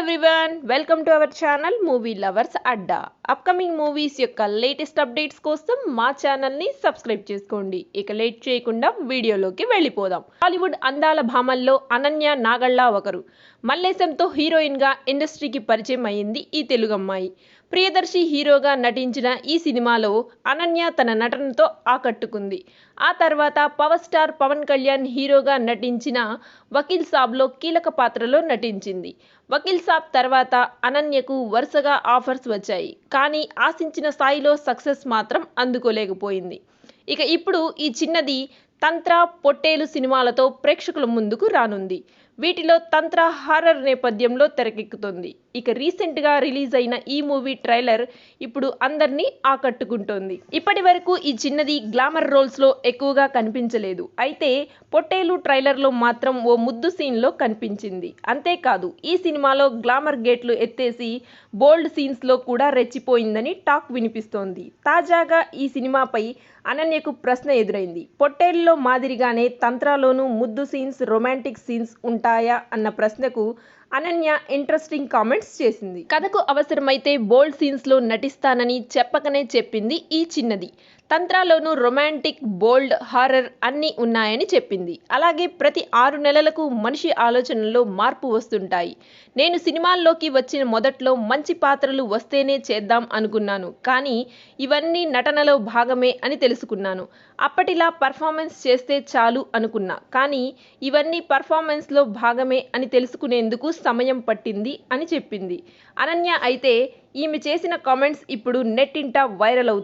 Everyone welcome to our channel movie lovers Adda upcoming movies యొక్క latest updates కోసం మా ఛానల్ని సబ్స్క్రైబ్ చేసుకోండి. ఇక లేట్ చేయకుండా వీడియోలోకి వెళ్ళిపోదాం. హాలీవుడ్ అందాల భామల్లో అనన్య నాగళ్ళ ఒకరు. మల్లేశంతో హీరోయిన్గా ఇండస్ట్రీకి పరిచయం అయింది ఈ తెలుగు అమ్మాయి ప్రియదర్శి హీరోగా నటించిన ఈ సినిమాలో అనన్య తన నటనతో ఆకట్టుకుంది. ఆ తర్వాత పవర్ స్టార్ పవన్ కళ్యాణ్ హీరోగా నటించిన వకీల్ సాబ్లో కీలక పాత్రలో నటించింది. వకీల్ సాబ్ తర్వాత అనన్యకు వరుసగా ఆఫర్స్ వచ్చాయి. కానీ ఆశించిన స్థాయిలో సక్సెస్ మాత్రం అందుకోలేకపోయింది. ఇక ఇప్పుడు ఈ చిన్నది తంత్ర పొట్టేలు సినిమాలతో ప్రేక్షకుల ముందుకు రానుంది. వీటిలో తంత్ర హారర్ నేపథ్యంలో తెరకెక్కుతుంది. ఇక రీసెంట్గా రిలీజ్ అయిన ఈ మూవీ ట్రైలర్ ఇప్పుడు అందరినీ ఆకట్టుకుంటోంది. ఇప్పటి వరకు ఈ చిన్నది గ్లామర్ రోల్స్లో ఎక్కువగా కనిపించలేదు. అయితే పొట్టేలు ట్రైలర్లో మాత్రం ఓ ముద్దు సీన్లో కనిపించింది. అంతేకాదు ఈ సినిమాలో గ్లామర్ గేట్లు ఎత్తేసి బోల్డ్ సీన్స్లో కూడా రెచ్చిపోయిందని టాక్ వినిపిస్తోంది. తాజాగా ఈ సినిమాపై అనన్యకు ప్రశ్న ఎదురైంది. పొట్టేల్లో మాదిరిగానే తంత్రాలోనూ ముద్దు సీన్స్ రొమాంటిక్ సీన్స్ ఉంటాయా అన్న ప్రశ్నకు అనన్య ఇంట్రెస్టింగ్ కామెంట్స్ చేసింది. కథకు అవసరమైతే బోల్డ్ సీన్స్లో నటిస్తానని చెప్పకనే చెప్పింది ఈ చిన్నది. తంత్రాలోనూ రొమాంటిక్ బోల్డ్ హారర్ అన్నీ ఉన్నాయని చెప్పింది. అలాగే ప్రతి ఆరు నెలలకు మనిషి ఆలోచనల్లో మార్పు వస్తుంటాయి. నేను సినిమాల్లోకి వచ్చిన మొదట్లో మంచి పాత్రలు వస్తేనే చేద్దాం అనుకున్నాను. కానీ ఇవన్నీ నటనలో భాగమే అని తెలుసుకున్నాను. అప్పటిలా పర్ఫార్మెన్స్ చేస్తే చాలు అనుకున్నా. కానీ ఇవన్నీ పర్ఫార్మెన్స్లో భాగమే అని తెలుసుకునేందుకు సమయం పట్టింది అని చెప్పింది. అనన్య అయితే ఈమె చేసిన కామెంట్స్ ఇప్పుడు నెట్టింట వైరల్ అవుతుంది